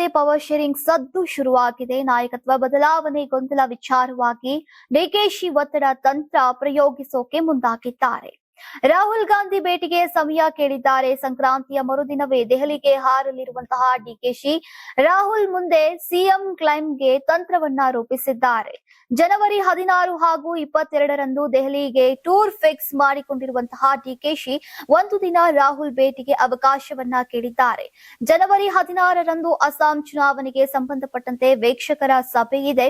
ಮತ್ತೆ power sharing ಸದ್ದು ಶುರುವಾಗಿದೆ. ನಾಯಕತ್ವ ಬದಲಾವಣೆ ಗೊಂದಲ ವಿಚಾರವಾಗಿ ಡಿಕೆಶಿ ಒತ್ತಡ ತಂತ್ರ ಪ್ರಯೋಗಿಸೋಕೆ ಮುಂದಾಗಿದ್ದಾರೆ. ರಾಹುಲ್ ಗಾಂಧಿ ಭೇಟಿಗೆ ಸಮಯ ಕೇಳಿದ್ದಾರೆ. ಸಂಕ್ರಾಂತಿಯ ಮರುದಿನವೇ ದೆಹಲಿಗೆ ಹಾರಲಿರುವಂತಹ ಡಿಕೆಶಿ ರಾಹುಲ್ ಮುಂದೆ ಸಿಎಂ ಕ್ಲೈಮ್ಗೆ ತಂತ್ರವನ್ನ ರೂಪಿಸಿದ್ದಾರೆ. ಜನವರಿ ಹದಿನಾರು ಹಾಗೂ ಇಪ್ಪತ್ತೆರಡರಂದು ದೆಹಲಿಗೆ ಟೂರ್ ಫಿಕ್ಸ್ ಮಾಡಿಕೊಂಡಿರುವಂತಹ ಡಿಕೆಶಿ ಒಂದು ದಿನ ರಾಹುಲ್ ಭೇಟಿಗೆ ಅವಕಾಶವನ್ನ ಕೇಳಿದ್ದಾರೆ. ಜನವರಿ ಹದಿನಾರರಂದು ಅಸ್ಸಾಂ ಚುನಾವಣೆಗೆ ಸಂಬಂಧಪಟ್ಟಂತೆ ವೀಕ್ಷಕರ ಸಭೆ ಇದೆ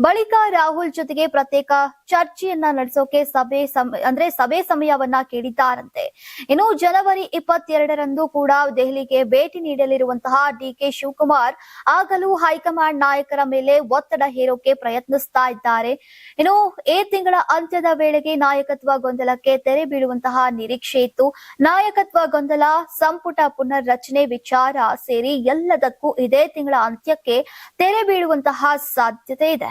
ಬಳಿಕ ರಾಹುಲ್ ಜೊತೆಗೆ ಪ್ರತ್ಯೇಕ ಚರ್ಚೆಯನ್ನ ನಡೆಸೋಕೆ ಸಭೆ ಅಂದ್ರೆ ಸಭೆ ಸಮಯವನ್ನ ಕೇಳಿದ್ದಾರಂತೆ. ಇನ್ನು ಜನವರಿ ಇಪ್ಪತ್ತೆರಡರಂದು ಕೂಡ ದೆಹಲಿಗೆ ಭೇಟಿ ನೀಡಲಿರುವಂತಹ ಡಿಕೆ ಶಿವಕುಮಾರ್ ಆಗಲೂ ಹೈಕಮಾಂಡ್ ನಾಯಕರ ಮೇಲೆ ಒತ್ತಡ ಹೇರೋಕೆ ಪ್ರಯತ್ನಿಸ್ತಾ ಇದ್ದಾರೆ. ಇನ್ನು ಏ ತಿಂಗಳ ಅಂತ್ಯದ ವೇಳೆಗೆ ನಾಯಕತ್ವ ಗೊಂದಲಕ್ಕೆ ತೆರೆ ಬೀಳುವಂತಹ ನಿರೀಕ್ಷೆ ಇತ್ತು. ನಾಯಕತ್ವ ಗೊಂದಲ, ಸಂಪುಟ ಪುನರ್ ರಚನೆ ವಿಚಾರ ಸೇರಿ ಎಲ್ಲದಕ್ಕೂ ಇದೇ ತಿಂಗಳ ಅಂತ್ಯಕ್ಕೆ ತೆರೆ ಬೀಳುವಂತಹ ಸಾಧ್ಯತೆ ಇದೆ.